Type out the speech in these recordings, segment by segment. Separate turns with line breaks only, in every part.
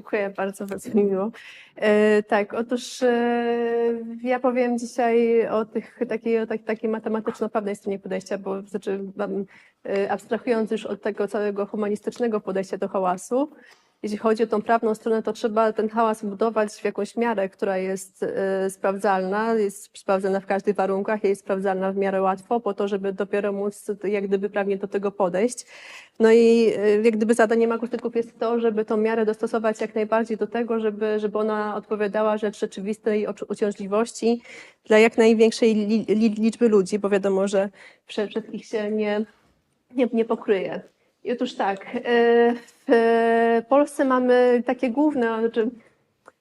Dziękuję bardzo, bardzo mi miło. E, tak, otóż e, ja powiem dzisiaj o tych takiej, o tak, takiej matematyczno-prawnej stronie podejścia, bo znaczy e, abstrahując już od tego całego humanistycznego podejścia do hałasu, jeśli chodzi o tą prawną stronę, to trzeba ten hałas budować w jakąś miarę, która jest e, sprawdzalna, jest sprawdzana w każdych warunkach, jest sprawdzalna w miarę łatwo, po to, żeby dopiero móc jak gdyby prawnie do tego podejść. No i e, jak gdyby zadaniem akustyków jest to, żeby tą miarę dostosować jak najbardziej do tego, żeby, żeby ona odpowiadała rzecz rzeczywistej uciążliwości dla jak największej li, li, liczby ludzi, bo wiadomo, że wszystkich się nie, nie, nie pokryje. I otóż tak, e, w Polsce mamy takie główne, znaczy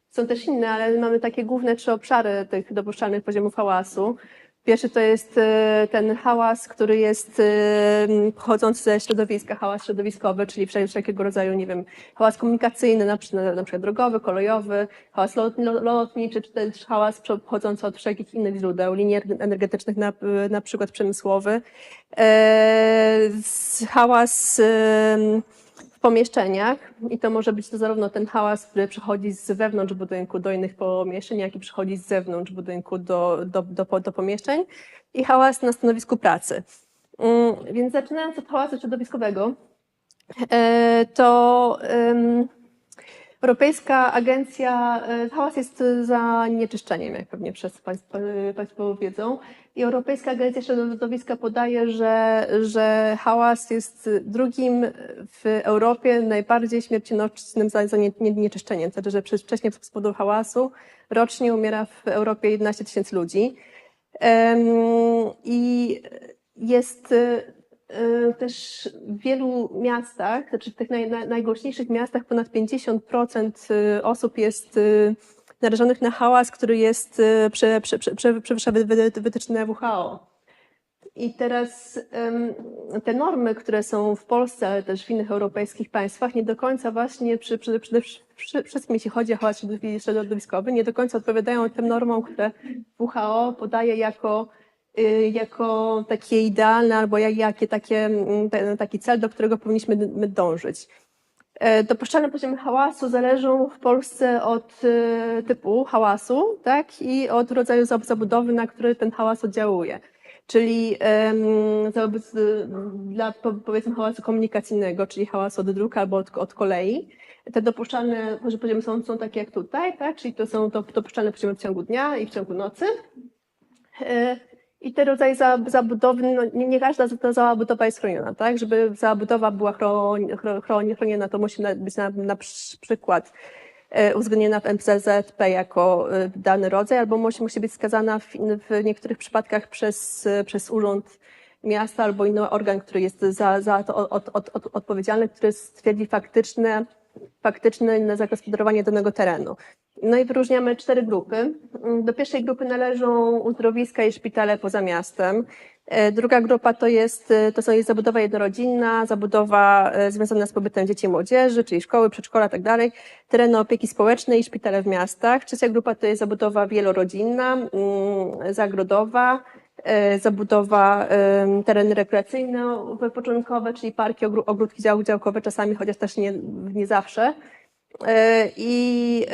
są też inne, ale mamy takie główne trzy obszary tych dopuszczalnych poziomów hałasu. Pierwszy to jest e, ten hałas, który jest e, pochodzący ze środowiska, hałas środowiskowy, czyli wszel- wszelkiego rodzaju, nie wiem, hałas komunikacyjny, na przykład, na przykład drogowy, kolejowy, hałas lot- lo- lotniczy, czy też hałas pochodzący od wszelkich innych źródeł, linii energetycznych, na, na przykład przemysłowy. E, hałas pomieszczeniach i to może być to zarówno ten hałas, który przychodzi z wewnątrz budynku do innych pomieszczeń, jak i przychodzi z zewnątrz budynku do, do, do, do pomieszczeń i hałas na stanowisku pracy. Mm, Więc zaczynając od hałasu środowiskowego, e, to Europejska Agencja, e, hałas jest zanieczyszczeniem, jak pewnie przez Państwo, państwo wiedzą. Europejska Agencja Środowiska podaje, że, że hałas jest drugim w Europie najbardziej śmiercionośnym za- zanieczyszczeniem. Znaczy, że wcześniej z powodu hałasu rocznie umiera w Europie 11 tysięcy ludzi. I jest e, też w wielu miastach, znaczy w tych naj, naj, najgłośniejszych miastach ponad 50% osób jest e, narażonych na hałas, który jest e, prze, prze, prze, prze, przewyższa wy- wy- wytyczne WHO. I teraz te normy, które są w Polsce, ale też w innych europejskich państwach, nie do końca właśnie przy, przede wszystkim, jeśli chodzi o hałas środowi- środowiskowy, nie do końca odpowiadają tym normom, które WHO podaje jako, y, jako takie idealne albo jak, jakie takie, mm, taki cel, do którego powinniśmy dążyć. E, Dopuszczalne poziomy hałasu zależą w Polsce od e, typu hałasu, tak, i od rodzaju zab- zabudowy, na który ten hałas oddziałuje. Czyli z- dla po- powiedzmy hałasu komunikacyjnego, czyli hałasu od dróg albo od, od kolei. Te dopuszczalne poziomy są, są takie jak tutaj, tak, czyli to są dopuszczalne poziomy w ciągu dnia i w ciągu nocy. I te rodzaje za- zabudowy, no nie, nie każda ta zabudowa jest chroniona, tak? Żeby zabudowa była chron, chron, chroniona, to musi być na, na przy- przykład e, uwzględniona w MPZP jako e, dany rodzaj, albo musi, musi być skazana w, w niektórych przypadkach przez, e, przez urząd miasta albo inny organ, który jest za, za to od, od, od, odpowiedzialny, który stwierdzi faktyczne, faktyczne zagospodarowanie danego terenu. No i wyróżniamy cztery grupy. Do pierwszej grupy należą uzdrowiska i szpitale poza miastem. E, Druga grupa to jest, e, to są jest zabudowa jednorodzinna, zabudowa e, związana z pobytem dzieci i młodzieży, czyli szkoły, przedszkola, tak dalej, tereny opieki społecznej i szpitale w miastach. Trzecia grupa to jest zabudowa wielorodzinna, mm, zagrodowa, zabudowa, em, tereny rekreacyjno-wypoczynkowe, czyli parki, ogr- ogródki dział- działkowe czasami, chociaż też nie, nie zawsze. E, I,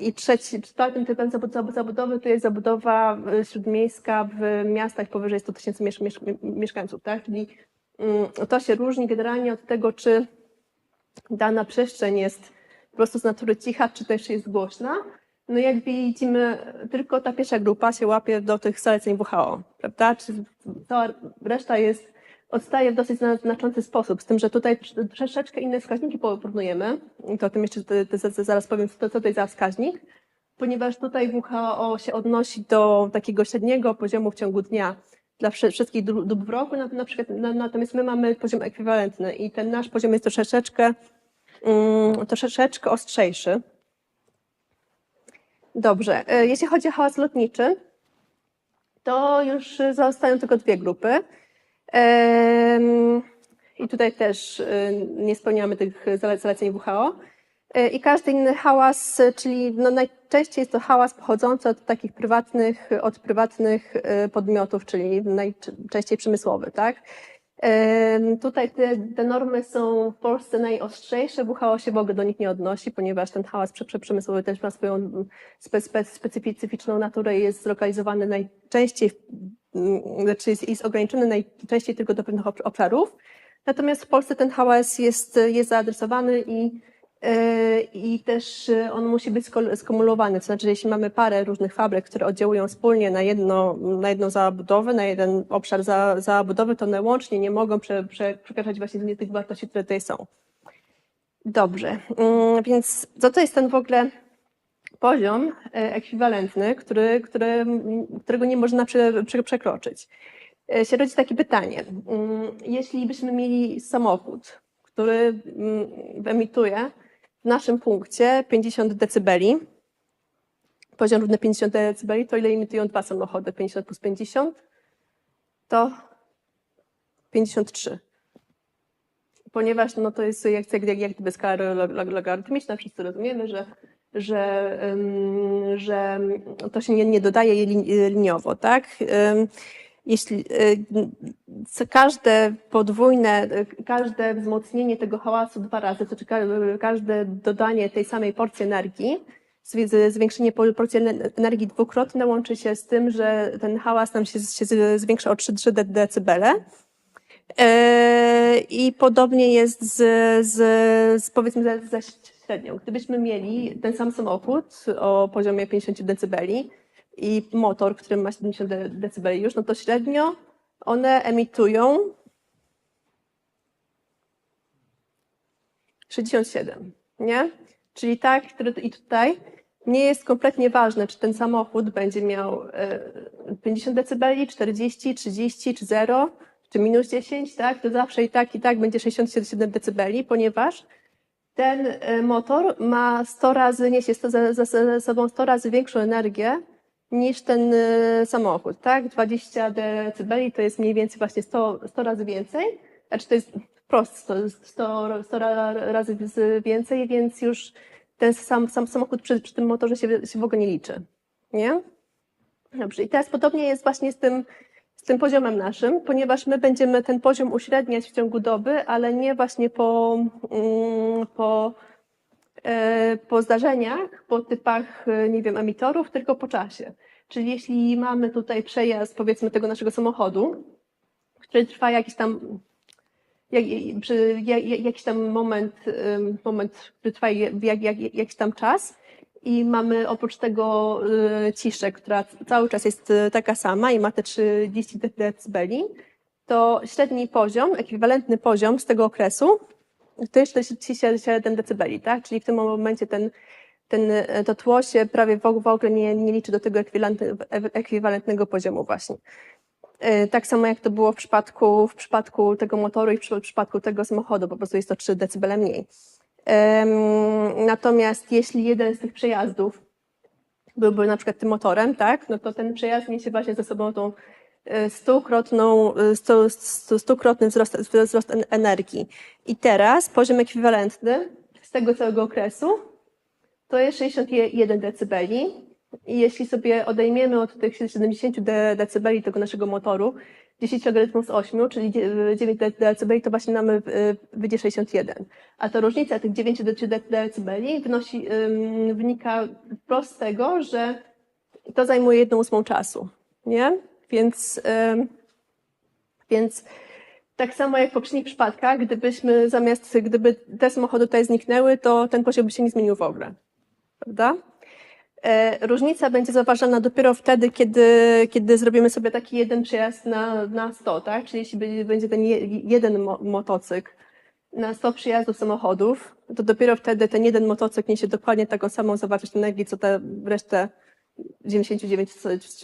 i trzeci, czwartym typem zabud- zabud- zabudowy to jest zabudowa e, śródmiejska w miastach powyżej 100 tysięcy miesz- miesz- mieszkańców, tak? Czyli mm, to się różni generalnie od tego, czy dana przestrzeń jest po prostu z natury cicha, czy też jest głośna. No jak widzimy, tylko ta pierwsza grupa się łapie do tych zaleceń WHO, prawda? Czy cała reszta jest odstaje w dosyć zna- znaczący sposób, z tym, że tutaj tr- troszeczkę inne wskaźniki porównujemy. To o tym jeszcze zaraz powiem, co to za wskaźnik, ponieważ tutaj WHO się odnosi do takiego średniego poziomu w ciągu dnia dla wszy- wszystkich dó- dóbr w roku, na, przykład, na, natomiast my mamy poziom ekwiwalentny i ten nasz poziom jest troszeczkę, mm, troszeczkę ostrzejszy. Dobrze, e, jeśli chodzi o hałas lotniczy, to już zostają tylko dwie grupy. I tutaj też y, nie spełniamy tych zale- zaleceń WHO. I każdy inny hałas, czyli no najczęściej jest to hałas pochodzący od takich prywatnych, od prywatnych podmiotów, czyli najczęściej przemysłowy, tak? Tutaj te, te normy są w Polsce najostrzejsze. WHO się w ogóle do nich nie odnosi, ponieważ ten hałas prze- prze- przemysłowy też ma swoją spe, spe, specyficzną naturę i jest zlokalizowany najczęściej, mm, znaczy jest, jest ograniczony najczęściej tylko do pewnych obsz- obszarów. Natomiast w Polsce ten hałas jest, jest zaadresowany i, i też e, on musi być skumulowany. To znaczy, jeśli mamy parę różnych fabryk, które oddziałują wspólnie na, jedno, na jedną zabudowę, na jeden obszar za, zabudowy, to one łącznie nie mogą prze, prze, przekraczać właśnie tych wartości, które tutaj są. Dobrze, mm, więc co to jest ten w ogóle poziom e, ekwiwalentny, który, który, którego nie można prze, prze, przekroczyć? E, się rodzi takie pytanie. Mm, Jeśli byśmy mieli samochód, który mm, emituje naszym punkcie 50 decybeli, poziom równy 50 decybeli, to ile emitują dwa samochody? 50 plus 50 to 53. Ponieważ no, to jest jak, jak, jak, gdyby skala log- log- logarytmiczna, wszyscy rozumiemy, że, że, że to się nie, nie dodaje lin- liniowo, tak? Jeśli y, każde podwójne, y, każde wzmocnienie tego hałasu dwa razy, to znaczy ka- każde dodanie tej samej porcji energii, zwiększenie po- porcji ener- energii dwukrotne łączy się z tym, że ten hałas nam się, się zwiększa o 3, 3 de- decybele. E, I podobnie jest z, z, z powiedzmy ze, ze średnią. Gdybyśmy mieli ten sam samochód o poziomie 50 decybeli i motor, który ma 70 de- decybeli już, no to średnio one emitują 67, nie? Czyli tak, który- i tutaj nie jest kompletnie ważne, czy ten samochód będzie miał e, 50 decybeli, 40, 30 czy 0, czy minus 10, tak? To zawsze i tak, i tak będzie 67 decybeli, ponieważ ten e, motor ma 100 razy, niesie 100, za, za, za sobą 100 razy większą energię niż ten e, samochód, tak? 20 decybeli to jest mniej więcej właśnie 100, 100 razy więcej, znaczy to jest wprost 100, 100, 100 ra- razy więcej, więc już ten sam, sam samochód przy, przy tym motorze się, się w ogóle nie liczy, nie? Dobrze, i teraz podobnie jest właśnie z tym, z tym poziomem naszym, ponieważ my będziemy ten poziom uśredniać w ciągu doby, ale nie właśnie po, mm, po, po zdarzeniach, po typach, e, nie wiem, emitorów, tylko po czasie. Czyli jeśli mamy tutaj przejazd, powiedzmy, tego naszego samochodu, który trwa jakiś tam, jak, przy, jak, jakiś tam moment, moment, który trwa jak, jak, jak, jakiś tam czas, i mamy oprócz tego y, ciszę, która cały czas jest taka sama i ma te 30 de- decybeli, to średni poziom, ekwiwalentny poziom z tego okresu to jest 47 decybeli, tak? Czyli w tym momencie ten, ten, y, to tło się prawie w og- w ogóle nie, nie liczy do tego ekwiwalentny- ekwiwalentnego poziomu właśnie. Y, Tak samo jak to było w przypadku, w przypadku tego motoru i w przy- w przypadku tego samochodu, po prostu jest to 3 decybele mniej. Natomiast jeśli jeden z tych przejazdów byłby na przykład tym motorem, tak, no to ten przejazd niesie właśnie ze sobą tą e, stukrotną, e, stu, stu, stukrotny wzrost, wzrost en- energii. I teraz poziom ekwiwalentny z tego całego okresu to jest 61 decybeli. I jeśli sobie odejmiemy od tych 70 de- decybeli tego naszego motoru 10 logarytmów z 8, czyli dzie- 9 de- decybeli, to właśnie nam y, wyjdzie 61. A ta różnica tych 9 de- de- decybeli wynosi, wynika wprost z tego, że to zajmuje jedną ósmą czasu, nie? Więc, więc tak samo jak w poprzednich przypadkach, gdybyśmy zamiast, gdyby te samochody tutaj zniknęły, to ten poziom by się nie zmienił w ogóle, prawda? E, Różnica będzie zauważalna dopiero wtedy, kiedy, kiedy zrobimy sobie taki jeden przejazd na, na 100, tak? Czyli jeśli będzie- ten je, jeden mo, motocykl na 100 przyjazdów samochodów, to dopiero wtedy ten jeden motocykl niesie dokładnie taką samą zawartość energii, co te resztę 99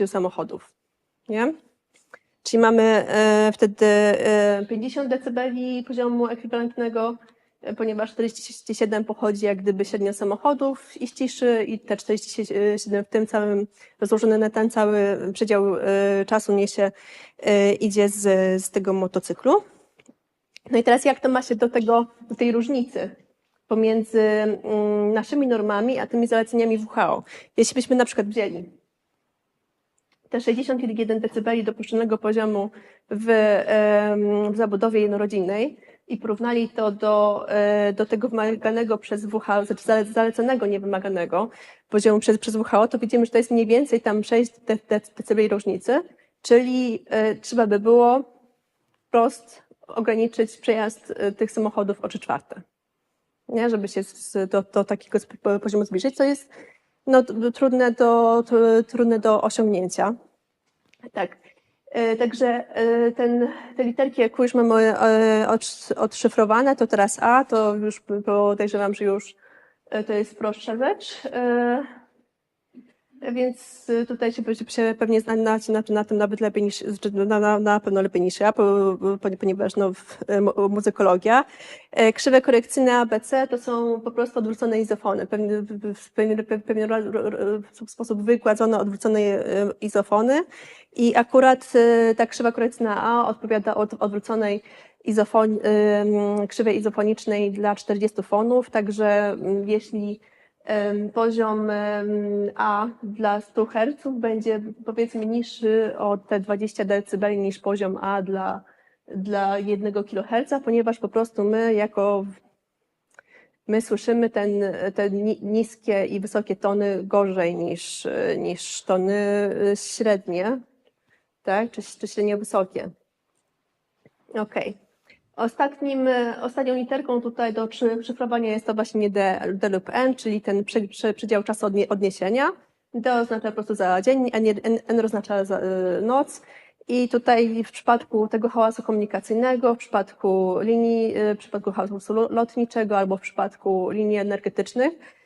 samochodów, nie? Czyli mamy e, wtedy e, 50 decybeli poziomu ekwiwalentnego, e, ponieważ 47 pochodzi jak gdyby średnio samochodów i ciszy i te 47 w tym całym rozłożone na ten cały przedział e, czasu niesie, e, idzie z, z tego motocyklu. No i teraz jak to ma się do tego, do tej różnicy pomiędzy mm, naszymi normami, a tymi zaleceniami WHO? Jeśli byśmy na przykład wzięli te 61 dB dopuszczonego poziomu w, w zabudowie jednorodzinnej i porównali to do, e, do tego wymaganego przez WHO, znaczy zale- zaleconego, niewymaganego poziomu przez, przez WHO, to widzimy, że to jest mniej więcej tam 6 de- de- dB różnicy, czyli e, trzeba by było wprost ograniczyć przejazd e, tych samochodów o 3 czwarte. Nie, żeby się do, do takiego poziomu zbliżyć, co jest no, trudne, do, trudne do osiągnięcia. Tak. E, Także e, ten, te literki, jak już mamy e, odsz- odszyfrowane, to teraz A, to już podejrzewam, że już to jest prostsza rzecz. Więc e, tutaj się, się pewnie znacie na, na tym nawet lepiej niż, znaczy na, na, na pewno lepiej niż ja, po- po- ponieważ no, mu- muzykologia. E, Krzywe korekcyjne ABC to są po prostu odwrócone izofony, pewnie, ro- ro- w sposób wygładzone, odwrócone e, izofony. I akurat e, ta krzywa korekcyjna A odpowiada od odwróconej izofon, krzywej izofonicznej dla 40 fonów, także jeśli poziom A dla 100 Hz będzie powiedzmy niższy o te 20 dB niż poziom A dla, dla 1 kHz, ponieważ po prostu my jako my słyszymy ten, te ni- niskie i wysokie tony gorzej niż, niż tony y, średnie, tak? Czy, czy średnio wysokie. Okej. Ostatnim, e, ostatnią literką tutaj do szyfrowania jest to właśnie D, D lub N, czyli ten przy, przy, przydział czasu odnie, odniesienia. D oznacza po prostu za dzień, N, N, oznacza za y, noc. I tutaj w przypadku tego hałasu komunikacyjnego, w przypadku linii, y, w przypadku hałasu lo- lotniczego albo w przypadku linii energetycznych, E,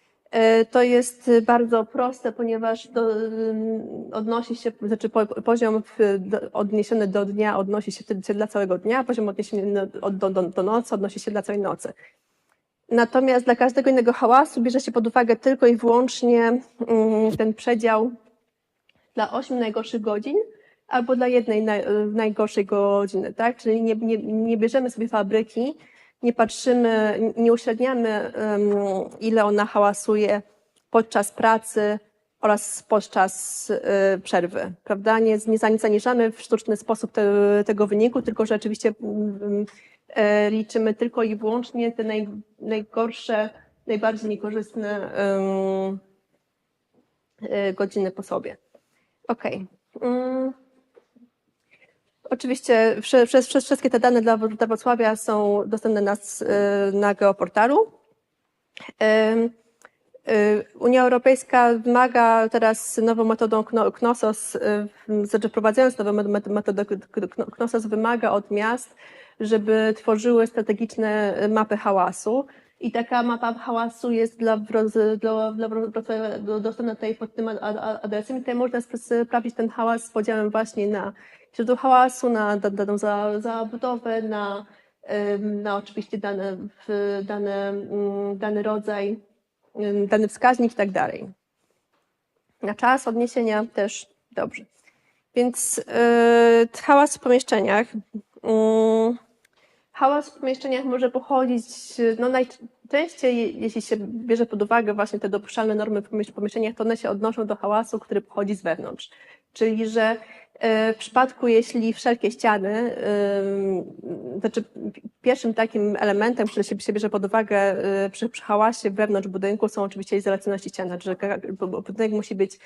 To jest bardzo proste, ponieważ do, odnosi się, znaczy po, poziom odniesiony do dnia odnosi się dla całego dnia, poziom odniesiony do, od- do, do, do nocy odnosi się dla całej nocy. Natomiast dla każdego innego hałasu bierze się pod uwagę tylko i wyłącznie mm, ten przedział dla 8 najgorszych godzin albo dla jednej naj, najgorszej godziny, tak? Czyli nie, nie, nie bierzemy sobie fabryki, nie patrzymy, nie uśredniamy, ile ona hałasuje podczas pracy oraz podczas y, przerwy, prawda? Nie, nie zani- zaniżamy w sztuczny sposób te, tego wyniku, tylko rzeczywiście mm, e, liczymy tylko i wyłącznie te naj, najgorsze, najbardziej niekorzystne e, godziny po sobie. Okej. Mm. Oczywiście wsze- wsze- wszystkie te dane dla, Wrocławia są dostępne na, s- y, na geoportalu. Y, Unia Europejska wymaga teraz nową metodą Kno- KNOSOS, y, znaczy wprowadzając nową met- met- metodę KNOSOS wymaga od miast, żeby tworzyły strategiczne mapy hałasu. I taka mapa hałasu jest dla, dla, dla Wrocławia do- dostępna tutaj pod tym ad- ad- adresem. I tutaj można sp- sprawdzić ten hałas z podziałem właśnie na źródło hałasu, na da- daną za- zabudowę, na, na oczywiście dane, dane, mm, dany rodzaj, dany wskaźnik i tak dalej. Na czas odniesienia też dobrze. Więc yy, hałas w pomieszczeniach. Yy, hałas w pomieszczeniach może pochodzić, no najczęściej, jeśli się bierze pod uwagę właśnie te dopuszczalne normy w pomiesz- pomieszczeniach, to one się odnoszą do hałasu, który pochodzi z wewnątrz. Czyli, że e, w przypadku, jeśli wszelkie ściany, ym, znaczy pierwszym takim elementem, który się, bierze pod uwagę e, przy, przy hałasie wewnątrz budynku są oczywiście izolacyjności ścian, znaczy, że budynek musi być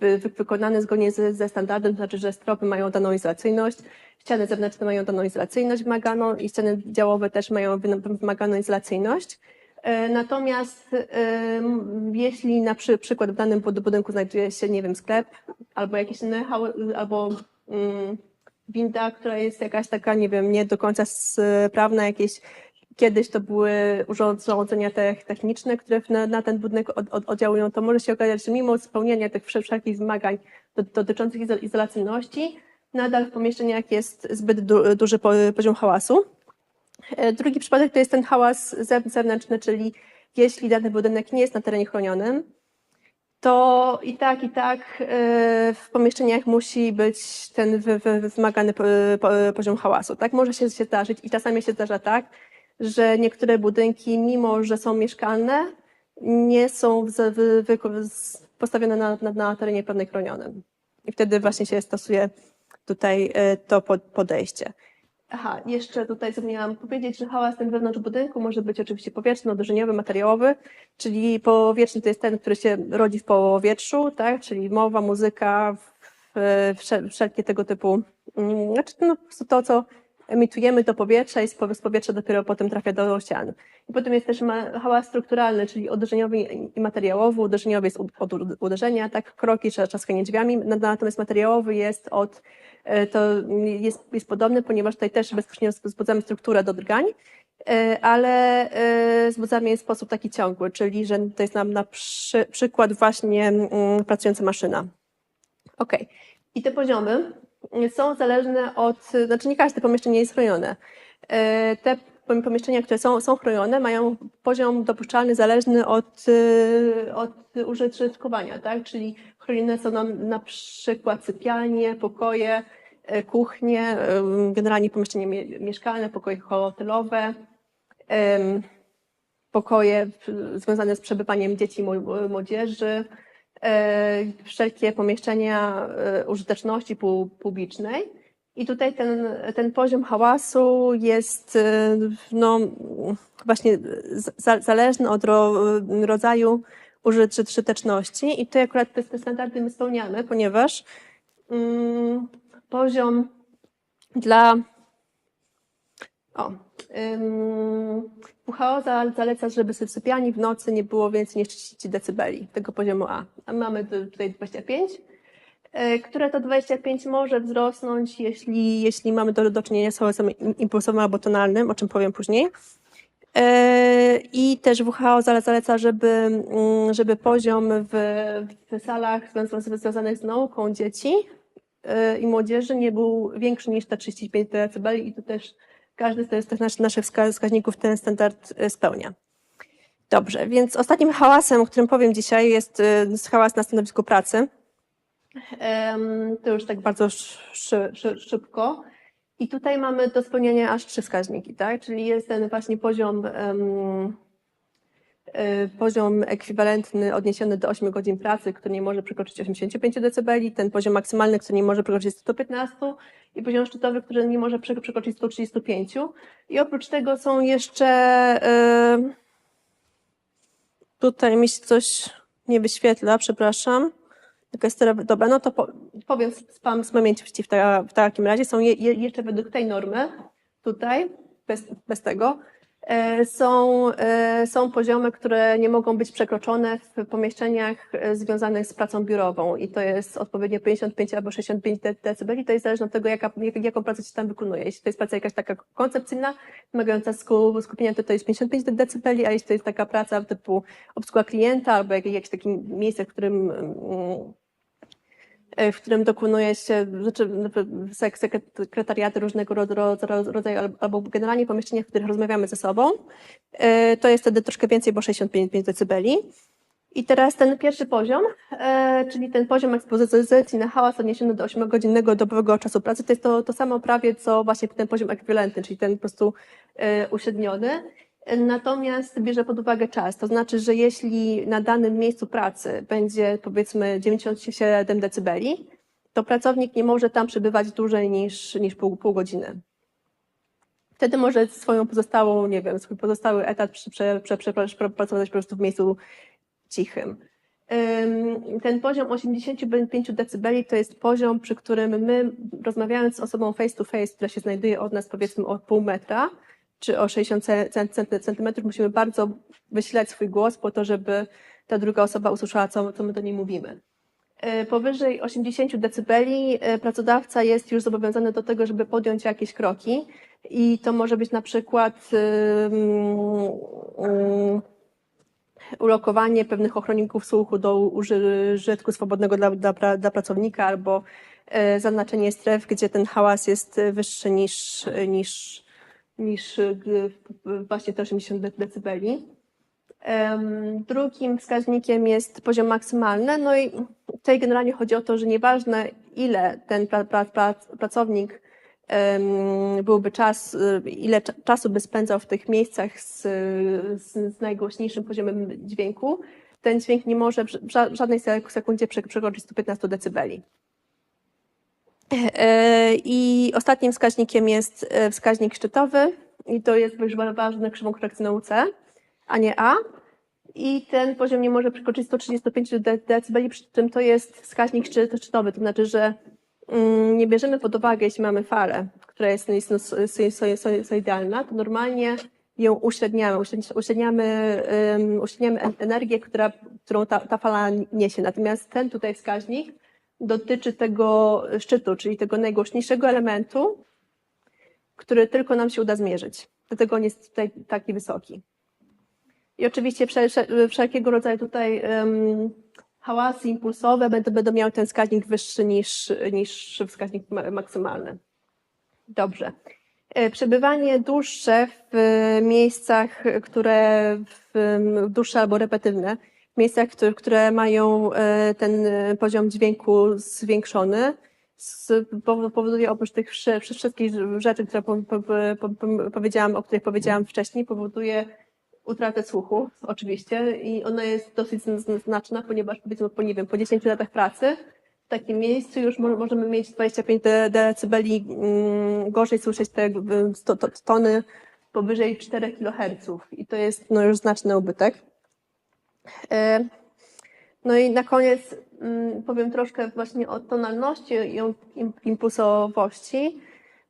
wy, wy, wykonany zgodnie ze, ze standardem, to znaczy, że stropy mają daną izolacyjność, ściany zewnętrzne mają daną izolacyjność wymaganą i ściany działowe też mają wy- wymaganą izolacyjność. E, Natomiast em, jeśli na przy, przykład w danym bud- budynku znajduje się, nie wiem, sklep albo jakieś inne, hał- albo mm, winda, która jest jakaś taka, nie wiem, nie do końca sprawna, jakieś kiedyś to były urządzenia te- techniczne, które na, ten budynek od, od, oddziałują, to może się okazać, że mimo spełnienia tych wsze- wszelkich wymagań do, dotyczących izo- izolacyjności, nadal w pomieszczeniach jest zbyt du, duży po, poziom hałasu. E, Drugi przypadek to jest ten hałas zew- zewnętrzny, czyli jeśli dany budynek nie jest na terenie chronionym, to i tak, i tak e, w pomieszczeniach musi być ten wy- wy- wymagany po- poziom hałasu. Tak może się, zdarzyć i czasami się zdarza tak, że niektóre budynki, mimo że są mieszkalne, nie są postawione na, na, na terenie pewnej chronionym. i wtedy właśnie się stosuje tutaj e, to po- podejście. Aha, jeszcze tutaj zapomniałam powiedzieć, że hałas ten wewnątrz budynku może być oczywiście powietrzny, uderzeniowy, materiałowy, czyli powietrzny to jest ten, który się rodzi w powietrzu, tak, czyli mowa, muzyka, wszelkie tego typu, mm, znaczy no, to, co emitujemy do powietrza i z pow- z powietrza dopiero potem trafia do ścian. I potem jest też hałas strukturalny, czyli uderzeniowy i materiałowy. Uderzeniowy jest od uderzenia, tak, kroki czy trzaskanie drzwiami, Na- natomiast materiałowy jest od, to jest, jest podobny, ponieważ tutaj też bezpośrednio wzbudzamy strukturę do drgań, e, ale e, wzbudzamy je w sposób taki ciągły, czyli że to jest nam na przy, przykład właśnie mm, pracująca maszyna. Okej. I te poziomy są zależne od, znaczy nie każde pomieszczenie jest chronione. E, Te pom- pomieszczenia, które są, są chronione, mają poziom dopuszczalny zależny od, e, od użytkowania, tak? Czyli chronione są nam na przykład sypialnie, pokoje, e, kuchnie, em, generalnie pomieszczenia mie- mieszkalne, pokoje hotelowe, pokoje związane z przebywaniem dzieci i mło- młodzieży, e, wszelkie pomieszczenia e, użyteczności pu- publicznej. I tutaj ten, ten poziom hałasu jest e, no, właśnie zależny od ro, rodzaju użyteczności. I tutaj akurat te, standardy my spełniamy, ponieważ mm, poziom dla o, ym, WHO za- zaleca, żeby w sypialni w nocy nie było więcej niż 30 decybeli tego poziomu A. A mamy tu- tutaj 25, e, które to 25 może wzrosnąć, jeśli, jeśli mamy do, do czynienia z hałasem im- impulsowym albo tonalnym, o czym powiem później. I też WHO zale- zaleca, żeby, mm, żeby poziom w, w salach związa- związanych z nauką dzieci e, i młodzieży nie był większy niż te 35 dB i tu też każdy z tych nas- naszych wska- wskaźników ten standard e, spełnia. Dobrze, więc ostatnim hałasem, o którym powiem dzisiaj, jest e, hałas na stanowisku pracy. Em, To już tak bardzo szy, szy, szy, szybko. I tutaj mamy do spełnienia aż trzy wskaźniki, tak? Czyli jest ten właśnie poziom, e, poziom ekwiwalentny odniesiony do 8 godzin pracy, który nie może przekroczyć 85 dB, ten poziom maksymalny, który nie może przekroczyć 115 i poziom szczytowy, który nie może prze- przekroczyć 135. I oprócz tego są jeszcze e, tutaj mi się coś nie wyświetla, przepraszam. Taka jest teraz- dobra, no to po, powiem spam z pamięci w, w takim razie. Są je, je, jeszcze według tej normy, tutaj, bez, bez tego, są, e, są poziomy, które nie mogą być przekroczone w pomieszczeniach e, związanych z pracą biurową i to jest odpowiednio 55 albo 65 de- decybeli, to jest zależne od tego, jaka, jak, jaką pracę się tam wykonuje. Jeśli to jest praca jakaś taka koncepcyjna, wymagająca sku- skupienia, to to jest 55 de- decybeli, a jeśli to jest taka praca typu obsługa klienta albo jak, jakieś takie miejsce, w którym mm, e, w którym dokonuje się sek- sekretariaty różnego ro- ro- ro- rodzaju al- albo generalnie pomieszczenia, w których rozmawiamy ze sobą. E, To jest wtedy troszkę więcej, bo 65 decybeli. I teraz ten pierwszy poziom, e, czyli ten poziom ekspozycji na hałas odniesiony do 8-godzinnego dobowego czasu pracy, to jest to, to samo prawie, co właśnie ten poziom ekwiwalentny, czyli ten po prostu e, uśredniony. Natomiast bierze pod uwagę czas. To znaczy, że jeśli na danym miejscu pracy będzie powiedzmy 97 decybeli, to pracownik nie może tam przebywać dłużej niż, niż pół, pół godziny. Wtedy może swoją pozostałą, nie wiem, swój pozostały etat prze, prze, prze, prze, przepracować po prostu w miejscu cichym. Ym, Ten poziom 85 decybeli to jest poziom, przy którym my rozmawiając z osobą face to face, która się znajduje od nas powiedzmy o pół metra, czy o 60 ce- cent- centymetrów, musimy bardzo wysilać swój głos po to, żeby ta druga osoba usłyszała, co, co my do niej mówimy. E, Powyżej 80 decybeli e, pracodawca jest już zobowiązany do tego, żeby podjąć jakieś kroki i to może być na przykład ym, ulokowanie pewnych ochronników słuchu do użytku swobodnego dla, dla, dla pracownika albo e, zaznaczenie stref, gdzie ten hałas jest wyższy niż, niż, niż g- właśnie te 80 de- decybeli. Drugim wskaźnikiem jest poziom maksymalny. No i tutaj generalnie chodzi o to, że nieważne ile ten pra, pra, pra, pracownik byłby czas, y, ile cza- czasu by spędzał w tych miejscach z, z, najgłośniejszym poziomem dźwięku, ten dźwięk nie może w ża- żadnej sek- sekundzie prze- przekroczyć 115 decybeli. E, I ostatnim wskaźnikiem jest e, wskaźnik szczytowy i to jest ważne krzywą korekcyjną C, a nie A. I ten poziom nie może przekroczyć 135 de- decybeli, przy czym to jest wskaźnik szczy- szczytowy, to znaczy, że mm, nie bierzemy pod uwagę, jeśli mamy falę, która jest sinusoidalna, to normalnie ją uśredniamy, uśredni- uśredniamy, uśredniamy en- energię, która, którą ta, ta fala niesie. Natomiast ten tutaj wskaźnik dotyczy tego szczytu, czyli tego najgłośniejszego elementu, który tylko nam się uda zmierzyć. Dlatego on jest tutaj taki wysoki. I oczywiście wszel- wszel- wszelkiego rodzaju tutaj em, hałasy impulsowe będą, będą miały ten wskaźnik wyższy niż, niż wskaźnik ma- maksymalny. Dobrze. E, Przebywanie dłuższe w e, miejscach, które w, dłuższe albo repetywne, miejscach, które, które mają e, ten e, poziom dźwięku zwiększony, powoduje oprócz tych wszy- wszy- wszystkich rzeczy, które po, po, po, po, powiedziałam, o których powiedziałam wcześniej, powoduje utratę słuchu, oczywiście, i ona jest dosyć zn- znaczna, ponieważ powiedzmy po, nie wiem, po 10 latach pracy w takim miejscu już mo- możemy mieć 25 de- decybeli mm, gorzej słyszeć te tony powyżej 4 kHz i to jest no, już znaczny ubytek. E, No i na koniec mm, powiem troszkę właśnie o tonalności i impulsowości,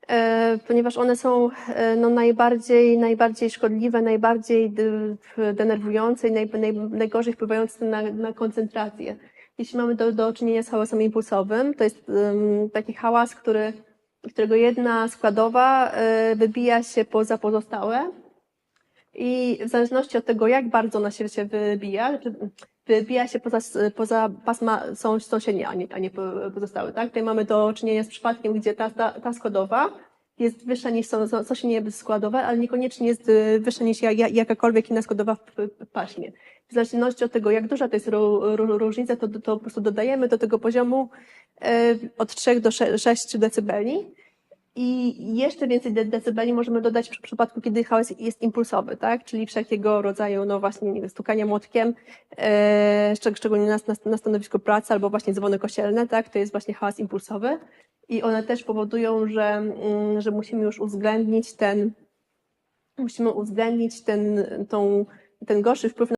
e, ponieważ one są e, no, najbardziej, najbardziej szkodliwe, najbardziej denerwujące i naj, naj, najgorzej wpływające na, na koncentrację. Jeśli mamy do, do czynienia z hałasem impulsowym, to jest taki hałas, który, którego jedna składowa wybija się poza pozostałe i w zależności od tego, jak bardzo ona się, się wybija, wybija się poza, poza pasma są, sąsiednie, a nie, a nie po- pozostałe. Tak? Tutaj mamy do czynienia z przypadkiem, gdzie ta, ta, ta składowa jest wyższa niż są- są- sąsiednie składowe, ale niekoniecznie jest y, wyższa niż ja- ja- jakakolwiek inna składowa w w paśmie. W zależności od tego, jak duża to jest ró- ró- różnica, to, to po prostu dodajemy do tego poziomu e, od 3 do 6 decybeli. I jeszcze więcej de- decybeli możemy dodać w przypadku, kiedy hałas jest impulsowy, tak? Czyli wszelkiego rodzaju, no właśnie, nie wiem, stukanie młotkiem, e, szczeg- szczególnie na, na, na stanowisku pracy, albo właśnie dzwony kościelne, tak? To jest właśnie hałas impulsowy. I one też powodują, że, mm, że musimy już uwzględnić ten, musimy uwzględnić ten, tą, ten gorszy wpływ